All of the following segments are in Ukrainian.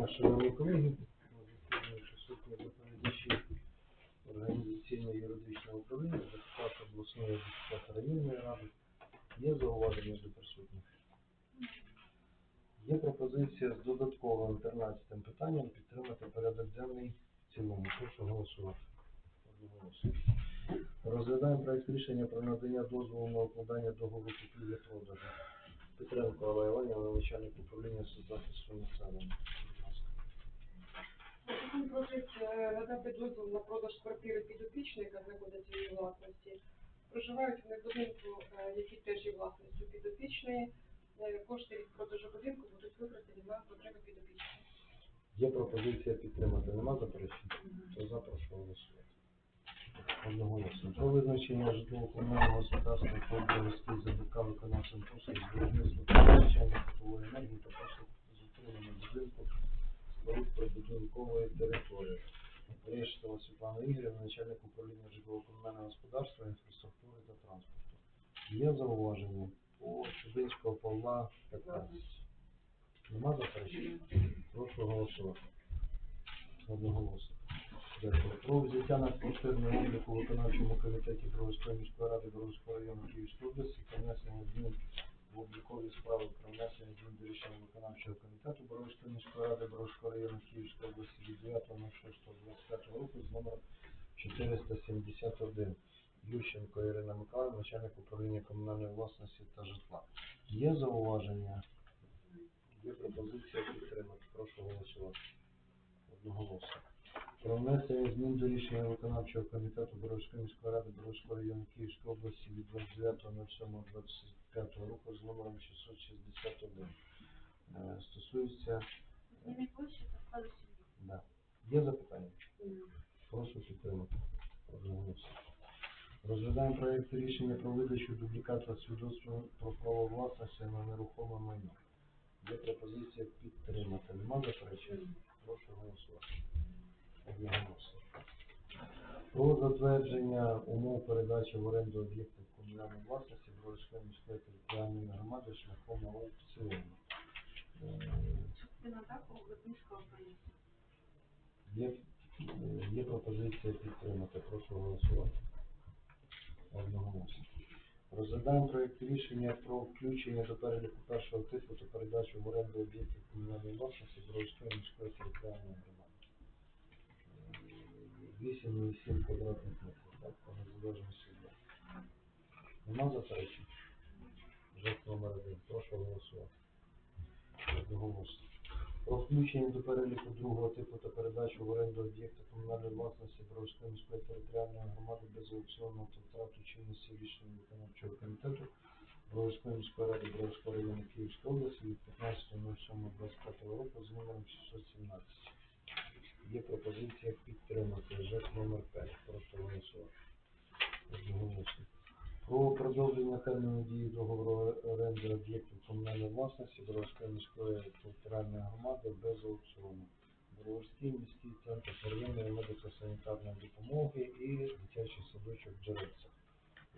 дня, шановні колеги. Присутні доповідачі організаційно-юридичного управління, депутат обласної депутат районної ради. Є зауваження до присутніх? Є пропозиція з додатковим 13 питанням підтримати порядок денний в цілому. Прошу голосувати. Розглядаємо проект рішення про надання дозволу на укладання договору купівлі-продажу. Петренко Алла Іванівна, начальник управління соцзахисту населення. Він просить е, надати дозвіл на продаж квартири підопічної, яка знаходиться в її власності. Проживають вони в будинку, е, який теж є власністю підопічної. Е, Кошти від продажу будинку будуть використані на потреби підопічної. Є пропозиція підтримати. Нема заперечень? То за прошу голосувати. Одноголосно. Про визначення житлово-комунального господарства по обов'язки ЗБК виконавцем послуг з виробництва постачання теплової енергії та послуг з утримання будинку прибудинкової території. Рештова Світлана Ігорівна, начальник управління житлово-комунального господарства, інфраструктури та транспорту. Є зауваження по Чудинського Павла 15. Нема заперечень? Прошу голосувати. Одноголосно. Дякую. Про взяття на квартирний облік у виконавчому комітеті Бровської міської ради Бровського району Київської області та внесення змін облікові справи про внесення змін до рішення виконавчого комітету Бровської міської ради Бровського району Київської області від 9.06.25 року з номером 471. Ющенко Ірина Миколаївна, начальник управління комунальної власності та житла. Є зауваження? Є пропозиція підтримати. Прошу голосувати. Одноголосно. Про внесення змін до рішення виконавчого комітету Боровської міської ради Боровського району Київської області від 29.07.25 року з номером 661. Е, Стосується, Зміни площі та складу сім'ї. да. Є запитання? Прошу підтримати. Одноголосно. Розглядаємо проєкт рішення про видачу дубліката свідоцтва про право власності на нерухоме майно. Є пропозиція підтримати. Нема заперечень? Прошу голосувати. Одноголосно. Про затвердження умов передачі в оренду об'єктів комунальної власності Бровської міської територіальної громади шляхом аукціону. Частина. Є, є пропозиція підтримати. Прошу голосувати. Одноголосно. Розглядаємо проєкт рішення про включення до переліку першого типу та передачу в оренду об'єктів комунальної власності Бровської міської територіальної громади. Е, 8,7 квадратних метрів, так, по незалежності. Нема заперечень? Жест номер один. Прошу голосувати. Одноголосно. Про включення до переліку другого типу та передачу в оренду об'єкта комунальної власності Бровської міської територіальної громади без аукціону та втрату чинності рішення виконавчого комітету Бровської міської ради Бровського району Київської області від 15.07.25 року з номером 617. Є пропозиція підтримати ЖЕК номер 5. Прошу голосувати. Одноголосно. Про продовження терміну дії договору оренди об'єктів комунальної власності Боровської міської територіальної громади без аукціону. Боровський міський центр первинної медико-санітарної допомоги і дитячий садочок в Джерельцях.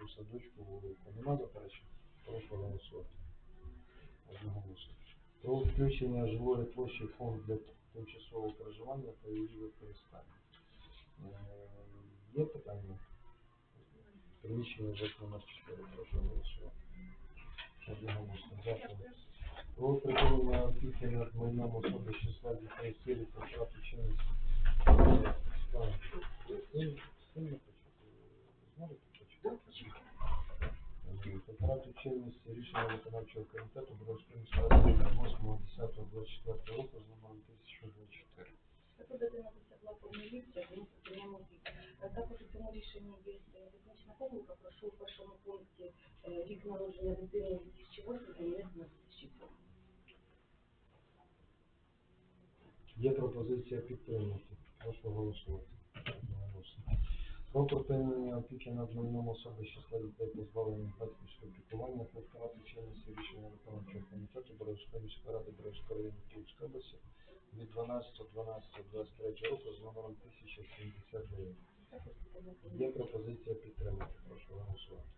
У садочку вулику. Нема заперечень? Прошу голосувати. Одноголосно. Про включення жилої площі в фонд для тимчасового проживання та її використання. Е, Є питання? Приміщення ЖЕК номер 4. Прошу голосувати. Одноголосно. Дякую. Про припинення опіки над майном особи з числа дітей сирі та втрату чинності. Справи. Ви сильно почути? Зможете почути? По втрату чинності рішення виконавчого комітету міської ради 8.10.24 року з номером 1024. Така дитина досягла повноліття, тому прийнямо вік. Е, Також у цьому рішенні є визначена помилка, прошу в першому пункті рік народження дитини 2008 замінити на 2007. Є пропозиція підтримати. Прошу голосувати. Про припинення опіки над майном особи з числа дітей позбавлених Прохання проєктувати чинності рішення виконавчого комітету Боровської міської ради Боровської району Київської області від 12.12.23 року з номером 1071. Є пропозиція підтримати. Прошу вам голосувати.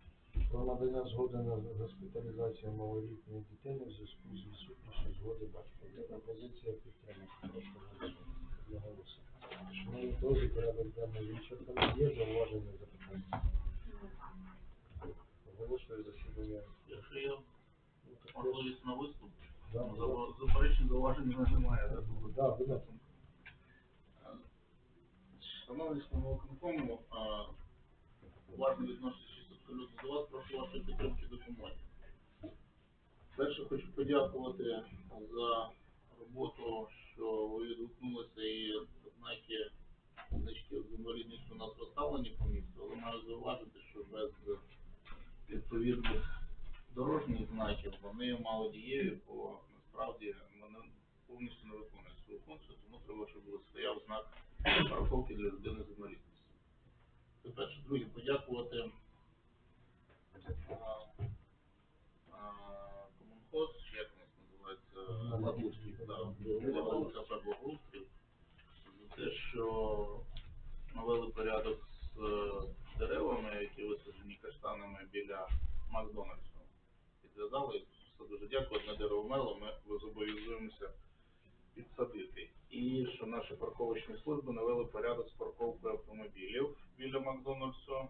Про надання згоди на госпіталізацію малолітньої дитини в зв'язку з відсутністю згоди батька. Є пропозиція підтримати. Прошу голосувати. Шановні друзі, порядок денний вичерпаний. Є зауваження немає. будь. Шановний члени виконкому, уважно відношуючись абсолютно до вас, прошу вашої підтримки допомоги. Перше хочу подякувати за роботу, що ви відгукнулися і знаки значки з інвалідністю у нас розставлені по місту, але маю зауважити, що без відповідних дорожніх знаків вони мало дієві, бо насправді вони повністю не виконують свою функцію, тому треба, щоб стояв знак парковки для людини з інвалідністю. Це перше. Друге, подякувати комунхоз, чи як нас називається, Благоустрій, да, Благоустрій, за те, що навели порядок з е, деревами, які висаджені каштанами біля Макдональдсу. Підв'язали, все дуже дякую, одне дерево мело, ми зобов'язуємося підсадити. І що наші парковочні служби навели порядок з парковкою автомобілів біля Макдональдсу.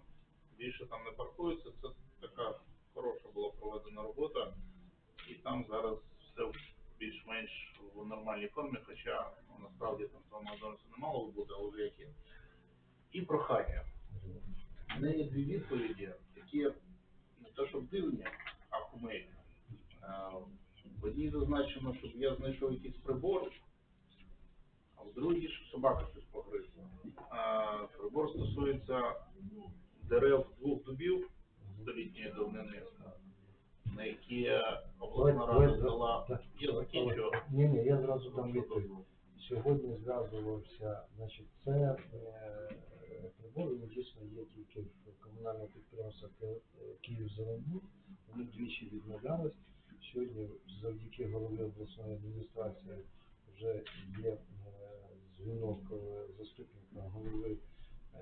Більше там не паркуються, це така хороша була проведена робота. І там зараз все більш-менш в нормальній формі, хоча ну, насправді там того Макдональдсу не мало бути, але вже як. І прохання. У є дві відповіді, які не те, щоб дивні, а кумедні. В одній зазначено, щоб я знайшов якийсь прибор, а в другій, щоб собака щось погризла. Прибор стосується дерев двох дубів столітньої давнини, на які обласна рада дала. Я закінчу. Ні, ні, я зразу дам відповідь. Сьогодні зв'язувався, значить, це е, прибор, він дійсно є тільки в комунальному підприємстві Київ Зеленбуд. Вони двічі відмовлялись. Сьогодні завдяки голові обласної адміністрації вже є е, дзвінок е, заступника голови. е,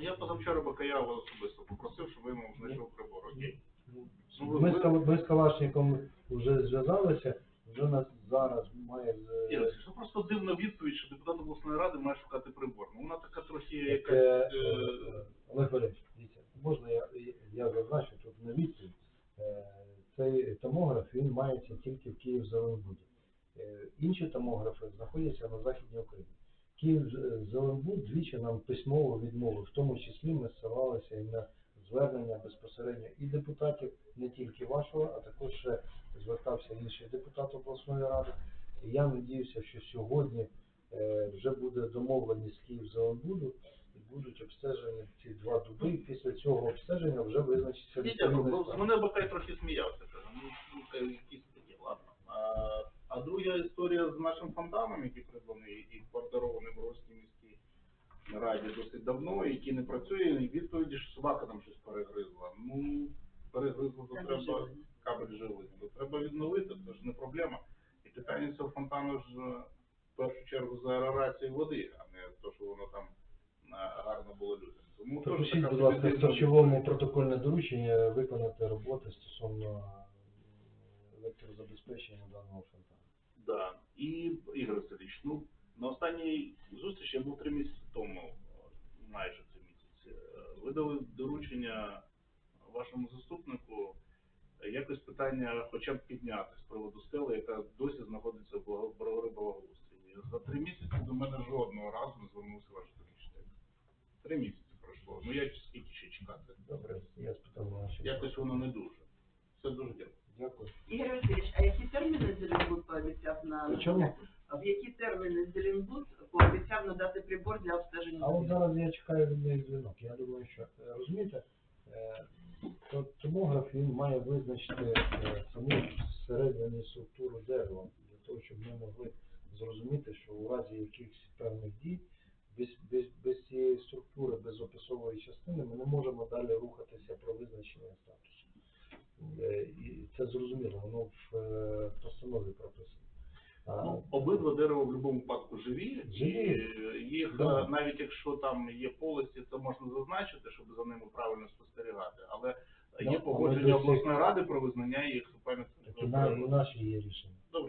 Я позавчора Бакаєва особисто попросив, щоб ви йому знайшов прибор. Окей. Ну, Ну, Ми з, Кал- ми з Калашником вже зв'язалися, вже нас зараз має з- Ігор, це просто дивна відповідь, що депутат обласної ради має шукати прибор. Ну вона така трохи Так, якась. е, е, Олег Валерійович, дивіться, можна я, я зазначу тут на відповідь. Цей томограф, він мається тільки в Київ Зеленбуді. Е, Інші томографи знаходяться на Західній Україні. Київ Зеленбуд двічі нам письмово відмовив, в тому числі ми ссилалися і на звернення безпосередньо і депутатів, не тільки вашого, а також ще звертався інший депутат обласної ради. І я надіюся, що сьогодні е, вже буде домовленість Київ Зеленбуду будуть обстежені ці два дуби, і після цього обстеження вже визначиться відповідний дякую. З стан. мене Бакай трохи сміявся, каже, ну, ну якісь такі, ладно. А, а друга історія з нашим фонтаном, який придбаний і квартирований в Горській міській раді досить давно, який не працює, і відповіді, що собака там щось перегризла. Ну, перегризла, то треба кабель живлення, то треба відновити, це ж не проблема. І питання цього фонтану ж е, в першу чергу за аерацію води, а не то, що воно там гарно було людям. Тому Пропишіть, будь ласка, в харчовому протокольне доручення виконати роботи стосовно електрозабезпечення даного фонтану. Да. І Ігор Васильович, ну на останній зустрічі я був три місяці тому, майже три місяці. е, Ви дали доручення вашому заступнику е, якось питання хоча б підняти з приводу стели, яка досі знаходиться в Благо- Бровари За три місяці до мене жодного разу не звернувся ваш. Три місяці пройшло. Ну як скільки ще чекати? Добре, я спитав наші. Якось воно не дуже. Все дуже дякую. Дякую. Ігор Васильович, а які терміни Зеленбуд пообіцяв на чому? А в які терміни Зеленбуд пообіцяв надати прибор для обстеження? А от зараз я чекаю від них дзвінок. Я думаю, що е, розумієте, е, то- томограф він має визначити е, саму всередині структуру дерева для того, щоб ми могли зрозуміти, що у разі якихось певних дій без, без, без цієї структури, без описової частини, ми не можемо далі рухатися про визначення статусу. Е, І це зрозуміло, воно в е, постанові прописано. Ну, обидва дерева в будь-якому випадку живі, Живі. і їх Да. е, навіть якщо там є полості, це можна зазначити, щоб за ними правильно спостерігати. Але Да, є але погодження досі- обласної ради про визнання їх Так у, на, і наші є рішення.